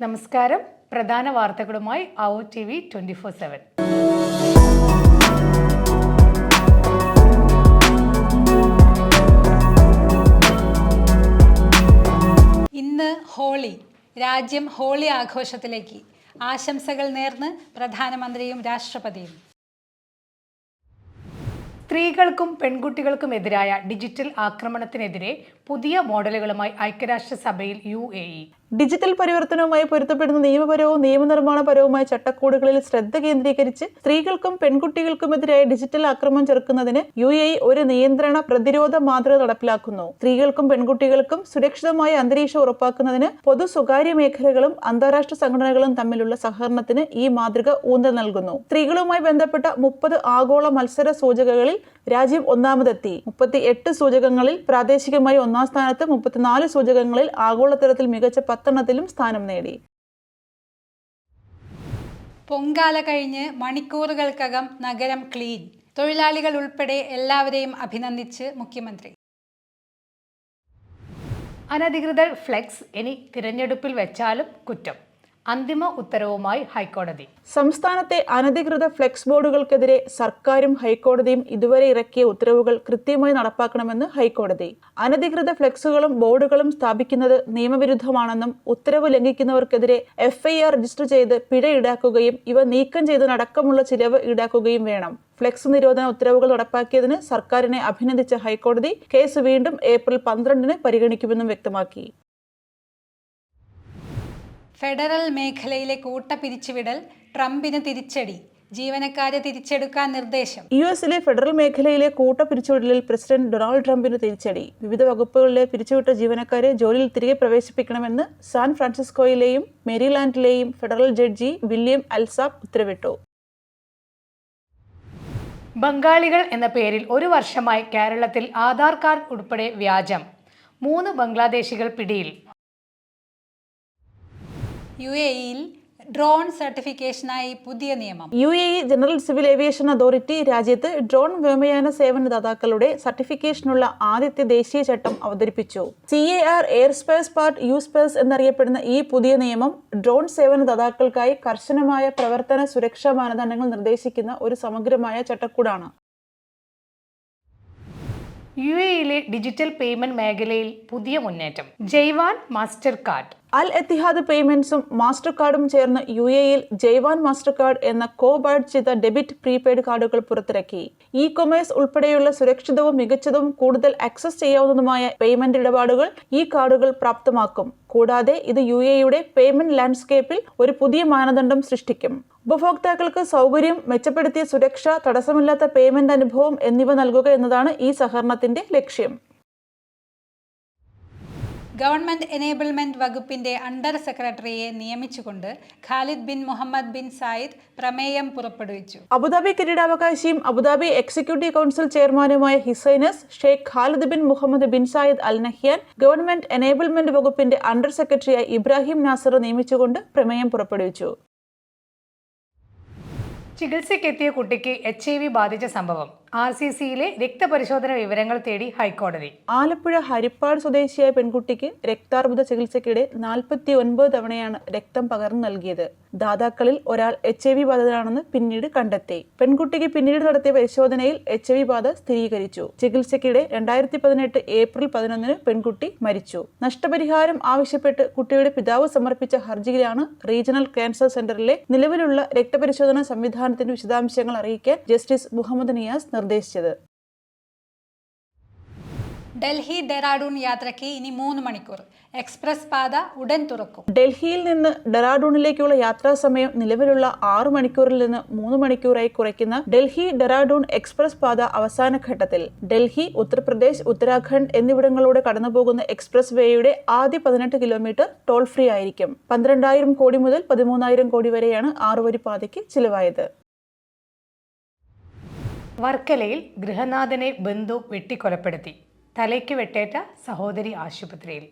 നമസ്കാരം. പ്രധാന വാർത്തകളുമായി ഔ T V twenty four seven. ഇന്ന് ഹോളി രാജ്യം ഹോളി ആഘോഷത്തിലേക്ക്. ആശംസകൾ നേർന്ന് പ്രധാനമന്ത്രിയും രാഷ്ട്രപതിയും. സ്ത്രീകൾക്കും പെൺകുട്ടികൾക്കും എതിരായ ഡിജിറ്റൽ ആക്രമണത്തിനെതിരെ പുതിയ മോഡലുകളുമായി ഐക്യരാഷ്ട്രസഭയിൽ യു എ ഇ. ഡിജിറ്റൽ പരിവർത്തനവുമായി പൊരുത്തപ്പെടുന്ന നിയമപരവും നിയമനിർമ്മാണപരവുമായ ചട്ടക്കൂടുകളിൽ ശ്രദ്ധ കേന്ദ്രീകരിച്ച് സ്ത്രീകൾക്കും പെൺകുട്ടികൾക്കുമെതിരായ ഡിജിറ്റൽ ആക്രമണം ചെറുക്കുന്നതിന് യു എ ഒരു നിയന്ത്രണ പ്രതിരോധ മാതൃക നടപ്പിലാക്കുന്നു. സ്ത്രീകൾക്കും പെൺകുട്ടികൾക്കും സുരക്ഷിതമായ അന്തരീക്ഷം ഉറപ്പാക്കുന്നതിന് പൊതു സ്വകാര്യ മേഖലകളും അന്താരാഷ്ട്ര സംഘടനകളും തമ്മിലുള്ള സഹകരണത്തിന് ഈ മാതൃക ഊന്നൽ നൽകുന്നു. സ്ത്രീകളുമായി ബന്ധപ്പെട്ട മുപ്പത് ആഗോള മത്സര സൂചകകളിൽ രാജ്യം ഒന്നാമതെത്തി. മുപ്പത്തി എട്ട് സൂചകങ്ങളിൽ പ്രാദേശികമായി ഒന്നാം സ്ഥാനത്ത് മുപ്പത്തിനാല് സൂചകങ്ങളിൽ ആഗോളതലത്തിൽ മികച്ച പത്തെണ്ണത്തിലും സ്ഥാനം നേടി. പൊങ്കാല കഴിഞ്ഞ് മണിക്കൂറുകൾക്കകം നഗരം ക്ലീൻ. തൊഴിലാളികൾ ഉൾപ്പെടെ എല്ലാവരെയും അഭിനന്ദിച്ച് മുഖ്യമന്ത്രി. അനധികൃത ഫ്ലെക്സ് ഇനി തിരഞ്ഞെടുപ്പിൽ വെച്ചാലും കുറ്റം. അന്തിമ ഉത്തരവുമായി ഹൈക്കോടതി. സംസ്ഥാനത്തെ അനധികൃത ഫ്ലെക്സ് ബോർഡുകൾക്കെതിരെ സർക്കാരും ഹൈക്കോടതിയും ഇതുവരെ ഇറക്കിയ ഉത്തരവുകൾ കൃത്യമായി നടപ്പാക്കണമെന്ന് ഹൈക്കോടതി. അനധികൃത ഫ്ലെക്സുകളും ബോർഡുകളും സ്ഥാപിക്കുന്നത് നിയമവിരുദ്ധമാണെന്നും ഉത്തരവ് ലംഘിക്കുന്നവർക്കെതിരെ എഫ്ഐആർ രജിസ്റ്റർ ചെയ്ത് പിഴ ഈടാക്കുകയും ഇവ നീക്കം ചെയ്തതിനടക്കമുള്ള ചിലവ് ഈടാക്കുകയും വേണം. ഫ്ലെക്സ് നിരോധന ഉത്തരവുകൾ നടപ്പാക്കിയതിന് സർക്കാരിനെ അഭിനന്ദിച്ച ഹൈക്കോടതി കേസ് വീണ്ടും ഏപ്രിൽ പന്ത്രണ്ടിന് പരിഗണിക്കുമെന്നും വ്യക്തമാക്കി. ഫെഡറൽ മേഖലയിലെ കൂട്ട പിരിച്ചുവിടൽ ട്രംപിന് തിരിച്ചടി ജീവനക്കാരെ തിരിച്ചെടുക്കാൻ നിർദ്ദേശം. യു എസിലെ ഫെഡറൽ മേഖലയിലെ കൂട്ട പിരിച്ചുവിടലിൽ പ്രസിഡന്റ് ഡൊണാൾഡ് ട്രംപിന് തിരിച്ചടി. വിവിധ വകുപ്പുകളിലെ പിരിച്ചുവിട്ട ജീവനക്കാരെ ജോലിയിൽ തിരികെ പ്രവേശിപ്പിക്കണമെന്ന് സാൻ ഫ്രാൻസിസ്കോയിലെയും മേരിലാൻഡിലെയും ഫെഡറൽ ജഡ്ജി വില്യം അൽസാബ് ഉത്തരവിട്ടു. ബംഗാളികൾ എന്ന പേരിൽ ഒരു വർഷമായി കേരളത്തിൽ ആധാർ കാർഡ് ഉൾപ്പെടെ വ്യാജം. മൂന്ന് ബംഗ്ലാദേശികൾ പിടിയിൽ. യു എ ഇയിൽ ഡ്രോൺ സർട്ടിഫിക്കേഷനായി പുതിയ നിയമം. U A E general civil aviation authority രാജ്യത്ത് ഡ്രോൺ വ്യോമയാന സേവനദാതാക്കളുടെ സർട്ടിഫിക്കേഷനുള്ള ആദ്യത്തെ ദേശീയ ചട്ടം അവതരിപ്പിച്ചു. C A R air space part U space എന്നറിയപ്പെടുന്ന ഈ പുതിയ നിയമം ഡ്രോൺ സേവനദാതാക്കൾക്കായി കർശനമായ പ്രവർത്തന സുരക്ഷാ മാനദണ്ഡങ്ങൾ നിർദ്ദേശിക്കുന്ന ഒരു സമഗ്രമായ ചട്ടക്കൂടാണ്. യു എയിലെ ഡിജിറ്റൽ പേയ്മെന്റ് മേഖലയിൽ പുതിയ മുന്നേറ്റം. Jaywan Mastercard. അൽ എത്തിഹാദ് പേയ്മെന്റ്സും മാസ്റ്റർ കാർഡും ചേർന്ന് യു എയിൽ ജയ്വാൻ മാസ്റ്റർ കാർഡ് എന്ന കോ ബാഡ് ചെയ്ത ഡെബിറ്റ് പ്രീപെയ്ഡ് കാർഡുകൾ പുറത്തിറക്കി. ഇ കൊമേഴ്സ് ഉൾപ്പെടെയുള്ള സുരക്ഷിതവും മികച്ചതും കൂടുതൽ ആക്സസ് ചെയ്യാവുന്നതുമായ പേയ്മെന്റ് ഇടപാടുകൾ ഈ കാർഡുകൾ പ്രാപ്തമാക്കും. കൂടാതെ ഇത് യു എയുടെ പേയ്മെന്റ് ലാൻഡ്സ്കേപ്പിൽ ഒരു പുതിയ മാനദണ്ഡം സൃഷ്ടിക്കും. ഉപഭോക്താക്കൾക്ക് സൗകര്യം മെച്ചപ്പെടുത്തിയ സുരക്ഷ തടസ്സമില്ലാത്ത പേയ്മെന്റ് അനുഭവം എന്നിവ നൽകുക എന്നതാണ് ഈ സഹകരണത്തിന്റെ ലക്ഷ്യം. ഗവൺമെന്റ് എനേബിൾമെന്റ് വകുപ്പിന്റെ അണ്ടർ സെക്രട്ടറിയെ നിയമിച്ചുകൊണ്ട് Khalid bin Mohammed bin Zayed പ്രമേയം പുറപ്പെടുവിച്ചു. അബുദാബി കിരീടാവകാശിയും അബുദാബി എക്സിക്യൂട്ടീവ് കൗൺസിൽ ചെയർമാനുമായ His Highness Sheikh Khalid bin Mohammed bin Zayed Al Nahyan government enablement വകുപ്പിന്റെ അണ്ടർ സെക്രട്ടറിയായി ഇബ്രാഹിം നാസർ നിയമിച്ചുകൊണ്ട് പ്രമേയം പുറപ്പെടുവിച്ചു. ചികിത്സയ്ക്കെത്തിയ കുട്ടിക്ക് എച്ച് ഐ വി ബാധിച്ച സംഭവം. ആർ സി സിയിലെ രക്തപരിശോധന വിവരങ്ങൾ തേടി ഹൈക്കോടതി. ആലപ്പുഴ ഹരിപ്പാട് സ്വദേശിയായ പെൺകുട്ടിക്ക് രക്താർബുദ ചികിത്സയ്ക്കിടെ നാൽപ്പത്തി ഒൻപത് തവണയാണ് രക്തം പകർന്നു നൽകിയത്. ദാതാക്കളിൽ ഒരാൾ എച്ച് ഐ വി ബാധിതരാണെന്ന് പിന്നീട് കണ്ടെത്തി. പെൺകുട്ടിക്ക് പിന്നീട് നടത്തിയ പരിശോധനയിൽ എച്ച് ഐ വി ബാധ സ്ഥിരീകരിച്ചു. ചികിത്സയ്ക്കിടെ രണ്ടായിരത്തി പതിനെട്ട് ഏപ്രിൽ പതിനൊന്നിന് പെൺകുട്ടി മരിച്ചു. നഷ്ടപരിഹാരം ആവശ്യപ്പെട്ട് കുട്ടിയുടെ പിതാവ് സമർപ്പിച്ച ഹർജിയിലാണ് റീജിയണൽ ക്യാൻസർ സെന്ററിലെ നിലവിലുള്ള രക്തപരിശോധന സംവിധാനത്തിന്റെ വിശദാംശങ്ങൾ അറിയിക്കാൻ ജസ്റ്റിസ് മുഹമ്മദ് നിയാസ് നിർദ്ദേശിച്ചത്. ഡൽഹി ഡെറാഡൂൺ യാത്രയ്ക്ക് ഇനി മൂന്ന് മണിക്കൂർ. എക്സ്പ്രസ് പാത ഉടൻ തുറക്കും. ഡൽഹിയിൽ നിന്ന് ഡെറാഡൂണിലേക്കുള്ള യാത്രാ സമയം നിലവിലുള്ള ആറു മണിക്കൂറിൽ നിന്ന് മൂന്ന് മണിക്കൂറായി കുറയ്ക്കുന്ന ഡൽഹി ഡെറാഡൂൺ എക്സ്പ്രസ് പാത അവസാന ഘട്ടത്തിൽ ഡൽഹി ഉത്തർപ്രദേശ് ഉത്തരാഖണ്ഡ് എന്നിവിടങ്ങളിലൂടെ കടന്നുപോകുന്ന എക്സ്പ്രസ് വേയുടെ ആദ്യ പതിനെട്ട് കിലോമീറ്റർ ടോൾ ഫ്രീ ആയിരിക്കും. പന്ത്രണ്ടായിരം കോടി മുതൽ പതിമൂന്നായിരം കോടി വരെയാണ് ആറുവരി പാതയ്ക്ക് ചിലവായത്. വർക്കലയിൽ ഗൃഹനാഥനെ ബന്ധു വെട്ടിക്കൊലപ്പെടുത്തി. തലയ്ക്ക് വെട്ടേറ്റ സഹോദരി ആശുപത്രിയിൽ.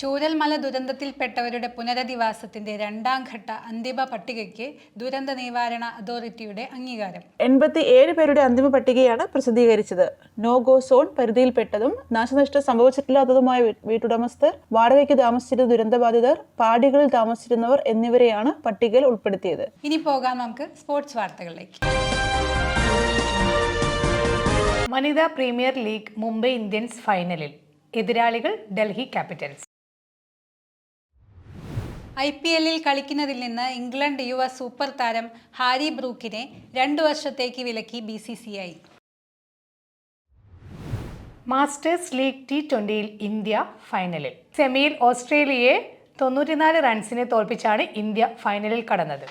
ചൂരൽമല ദുരന്തത്തിൽപ്പെട്ടവരുടെ പുനരധിവാസത്തിന്റെ രണ്ടാം ഘട്ട അന്തിമ പട്ടികയ്ക്ക് ദുരന്ത നിവാരണ അതോറിറ്റിയുടെ അംഗീകാരം. എൺപത്തി ഏഴ് പേരുടെ അന്തിമ പട്ടികയാണ് പ്രസിദ്ധീകരിച്ചത്. നോ ഗോ സോൺ പരിധിയിൽപ്പെട്ടതും നാശനഷ്ടം സംഭവിച്ചിട്ടില്ലാത്തതുമായ വീട്ടുടമസ്ഥർ വാടകയ്ക്ക് താമസിച്ചിരുന്ന ദുരന്തബാധിതർ പാടികളിൽ താമസിച്ചിരുന്നവർ എന്നിവരെയാണ് പട്ടികയിൽ ഉൾപ്പെടുത്തിയത്. ഇനി പോകാം നമുക്ക് സ്പോർട്സ് വാർത്തകളിലേക്ക്. വനിതാ പ്രീമിയർ ലീഗ് മുംബൈ ഇന്ത്യൻസ് ഫൈനലിൽ. എതിരാളികൾ ഡൽഹി ക്യാപിറ്റൽസ്. ഐ പി എല്ലിൽ കളിക്കുന്നതിൽ നിന്ന് ഇംഗ്ലണ്ട് യുവ സൂപ്പർ താരം ഹാരി ബ്രൂക്കിനെ രണ്ടു വർഷത്തേക്ക് വിലക്കി B C C I. Masters league T ട്വന്റിയിൽ India ഫൈനലിൽ. സെമിയിൽ ഓസ്ട്രേലിയയെ തൊണ്ണൂറ്റിനാല് റൺസിനെ തോൽപ്പിച്ചാണ് ഇന്ത്യ ഫൈനലിൽ കടന്നത്.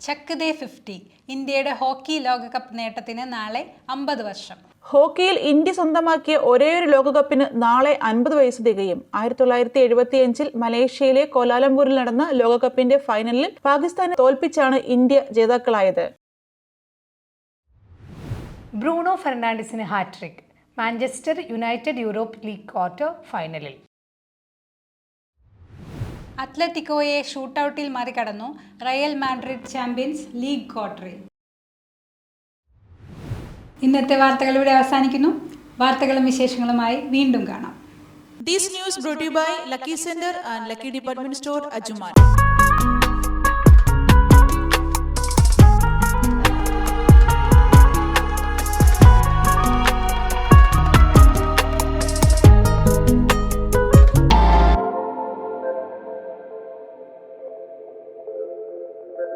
ചക്ക് ദേ ഫിഫ്റ്റി ഇന്ത്യയുടെ ഹോക്കി ലോകകപ്പ് നേട്ടത്തിന് നാളെ അമ്പത് വർഷം. ഹോക്കിയിൽ ഇന്ത്യ സ്വന്തമാക്കിയ ഒരേയൊരു ലോകകപ്പിന് നാളെ അൻപത് വയസ്സ് തികയും. ആയിരത്തി തൊള്ളായിരത്തി എഴുപത്തിയഞ്ചിൽ മലേഷ്യയിലെ കോലാലംപൂരിൽ നടന്ന ലോകകപ്പിന്റെ ഫൈനലിൽ പാകിസ്ഥാനെ തോൽപ്പിച്ചാണ് ഇന്ത്യ ജേതാക്കളായത്. Bruno ഫെർണാണ്ടിസിന് hat trick. Manchester United Europe league quarter ഫൈനലിൽ. അത്ലറ്റിക്കോയെ ഷൂട്ടൌട്ടിൽ മറികടന്നു റയൽ മാഡ്രിഡ് ചാമ്പ്യൻസ് ലീഗ് ക്വാർട്ടറിൽ. ഇന്നത്തെ വാർത്തകൾ ഇവിടെ അവസാനിക്കുന്നു വാർത്തകളും വിശേഷങ്ങളുമായി വീണ്ടും കാണാം brought to you by Lucky Center and Lucky Department Store, Ajuman.